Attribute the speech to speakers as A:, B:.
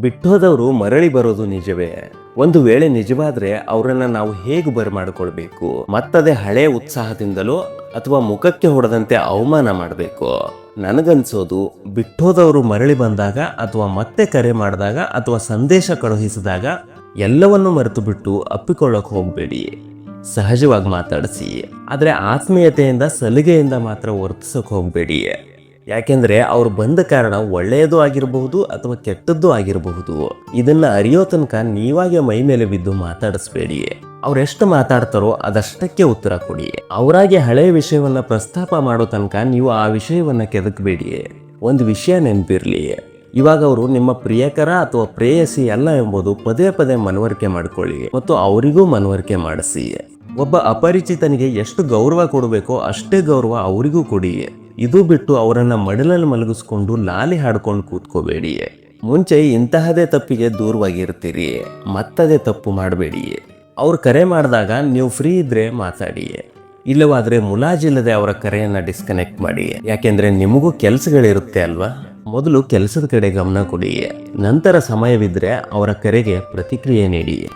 A: ಬಿಟ್ಟೋದವರು ಮರಳಿ ಬರೋದು ನಿಜವೇ. ಒಂದು ವೇಳೆ ನಿಜವಾದ್ರೆ ಅವರನ್ನ ನಾವು ಹೇಗೆ ಬರಮಾಡಿಕೊಳ್ಬೇಕು? ಮತ್ತದೇ ಹಳೆ ಉತ್ಸಾಹದಿಂದಲೋ ಅಥವಾ ಮುಖಕ್ಕೆ ಹೊಡೆದಂತೆ ಅವಮಾನ ಮಾಡಬೇಕು? ನನಗನ್ಸೋದು, ಬಿಟ್ಟೋದವರು ಮರಳಿ ಬಂದಾಗ ಅಥವಾ ಮತ್ತೆ ಕರೆ ಮಾಡಿದಾಗ ಅಥವಾ ಸಂದೇಶ ಕಳುಹಿಸಿದಾಗ ಎಲ್ಲವನ್ನು ಮರೆತು ಬಿಟ್ಟು ಅಪ್ಪಿಕೊಳ್ಳೋಕೆ ಹೋಗಬೇಡಿ. ಸಹಜವಾಗಿ ಮಾತಾಡಿಸಿ. ಆದರೆ ಆತ್ಮೀಯತೆಯಿಂದ ಸಲಿಗೆಯಿಂದ ಮಾತ್ರ ವರ್ತಿಸೋಕೆ ಹೋಗಬೇಡಿ. ಯಾಕೆಂದ್ರೆ ಅವ್ರು ಬಂದ ಕಾರಣ ಒಳ್ಳೆಯದು ಆಗಿರಬಹುದು ಅಥವಾ ಕೆಟ್ಟದ್ದು ಆಗಿರಬಹುದು. ಇದನ್ನ ಅರಿಯೋ ತನಕ ನೀವಾಗೆ ಮೈ ಮೇಲೆ ಬಿದ್ದು ಮಾತಾಡಿಸ್ಬೇಡಿ. ಅವ್ರೆಷ್ಟು ಮಾತಾಡ್ತಾರೋ ಅದಷ್ಟಕ್ಕೆ ಉತ್ತರ ಕೊಡಿ. ಅವರಾಗೆ ಹಳೆಯ ವಿಷಯವನ್ನ ಪ್ರಸ್ತಾಪ ಮಾಡೋ ತನಕ ನೀವು ಆ ವಿಷಯವನ್ನ ಕೆದಕಬೇಡಿ. ಒಂದು ವಿಷಯ ನೆನಪಿರ್ಲಿ. ಇವಾಗ ಅವರು ನಿಮ್ಮ ಪ್ರಿಯಕರ ಅಥವಾ ಪ್ರೇಯಸಿ ಅಲ್ಲ ಎಂಬುದು ಪದೇ ಪದೇ ಮನವರಿಕೆ ಮಾಡಿಕೊಳ್ಳಿ ಮತ್ತು ಅವರಿಗೂ ಮನವರಿಕೆ ಮಾಡಿಸಿ. ಒಬ್ಬ ಅಪರಿಚಿತನಿಗೆ ಎಷ್ಟು ಗೌರವ ಕೊಡಬೇಕೋ ಅಷ್ಟೇ ಗೌರವ ಅವರಿಗೂ ಕೊಡಿ. ಇದು ಬಿಟ್ಟು ಅವರನ್ನ ಮಡಲಲ್ಲಿ ಮಲಗಿಸ್ಕೊಂಡು ಲಾಲಿ ಹಾಡ್ಕೊಂಡು ಕೂತ್ಕೋಬೇಡಿ ಮುಂಚೆ ಇಂತಹದೇ ತಪ್ಪಿಗೆ ದೂರವಾಗಿರ್ತೀರಿ, ಮತ್ತದೇ ತಪ್ಪು ಮಾಡಬೇಡಿ ಅವ್ರು ಕರೆ ಮಾಡಿದಾಗ ನೀವು ಫ್ರೀ ಇದ್ರೆ ಮಾತಾಡಿ ಇಲ್ಲವಾದರೆ ಮುಲಾಜಿಲ್ಲದೆ ಅವರ ಕರೆಯನ್ನು ಡಿಸ್ಕನೆಕ್ಟ್ ಮಾಡಿ ಯಾಕೆಂದರೆ ನಿಮಗೂ ಕೆಲಸಗಳಿರುತ್ತೆ ಅಲ್ವಾ? ಮೊದಲು ಕೆಲಸದ ಕಡೆ ಗಮನ ಕೊಡಿ ನಂತರ ಸಮಯವಿದ್ದರೆ ಅವರ ಕರೆಗೆ ಪ್ರತಿಕ್ರಿಯೆ ನೀಡಿ